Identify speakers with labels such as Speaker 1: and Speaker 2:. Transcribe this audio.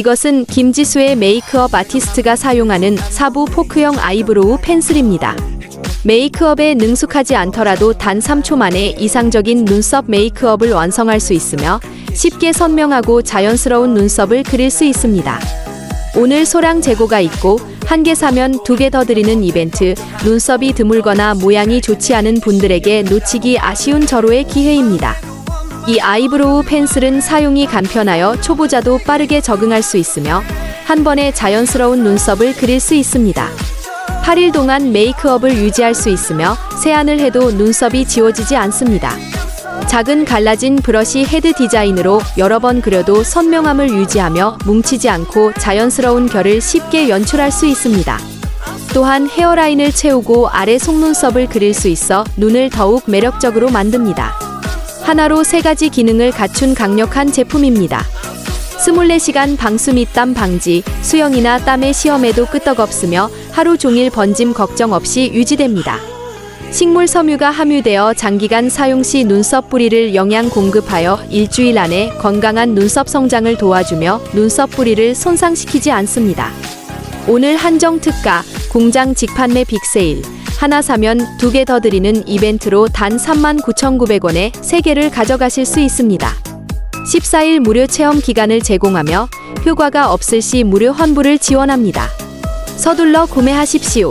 Speaker 1: 이것은 김지수의 메이크업 아티스트가 사용하는 사부 포크형 아이브로우 펜슬입니다. 메이크업에 능숙하지 않더라도 단 3초 만에 이상적인 눈썹 메이크업을 완성할 수 있으며 쉽게 선명하고 자연스러운 눈썹을 그릴 수 있습니다. 오늘 소량 재고가 있고 한 개 사면 두 개 더 드리는 이벤트 눈썹이 드물거나 모양이 좋지 않은 분들에게 놓치기 아쉬운 절호의 기회입니다. 이 아이브로우 펜슬은 사용이 간편하여 초보자도 빠르게 적응할 수 있으며 한 번에 자연스러운 눈썹을 그릴 수 있습니다. 8일 동안 메이크업을 유지할 수 있으며 세안을 해도 눈썹이 지워지지 않습니다. 작은 갈라진 브러쉬 헤드 디자인으로 여러 번 그려도 선명함을 유지하며 뭉치지 않고 자연스러운 결을 쉽게 연출할 수 있습니다. 또한 헤어라인을 채우고 아래 속눈썹을 그릴 수 있어 눈을 더욱 매력적으로 만듭니다. 하나로 세 가지 기능을 갖춘 강력한 제품입니다. 24시간 방수 및 땀 방지, 수영이나 땀의 시험에도 끄떡없으며 하루 종일 번짐 걱정 없이 유지됩니다. 식물 섬유가 함유되어 장기간 사용 시 눈썹 뿌리를 영양 공급하여 일주일 안에 건강한 눈썹 성장을 도와주며 눈썹 뿌리를 손상시키지 않습니다. 오늘 한정 특가, 공장 직판매 빅세일, 하나 사면 두 개 더 드리는 이벤트로 단 39,900원에 세개를 가져가실 수 있습니다. 14일 무료 체험 기간을 제공하며 효과가 없을 시 무료 환불을 지원합니다. 서둘러 구매하십시오.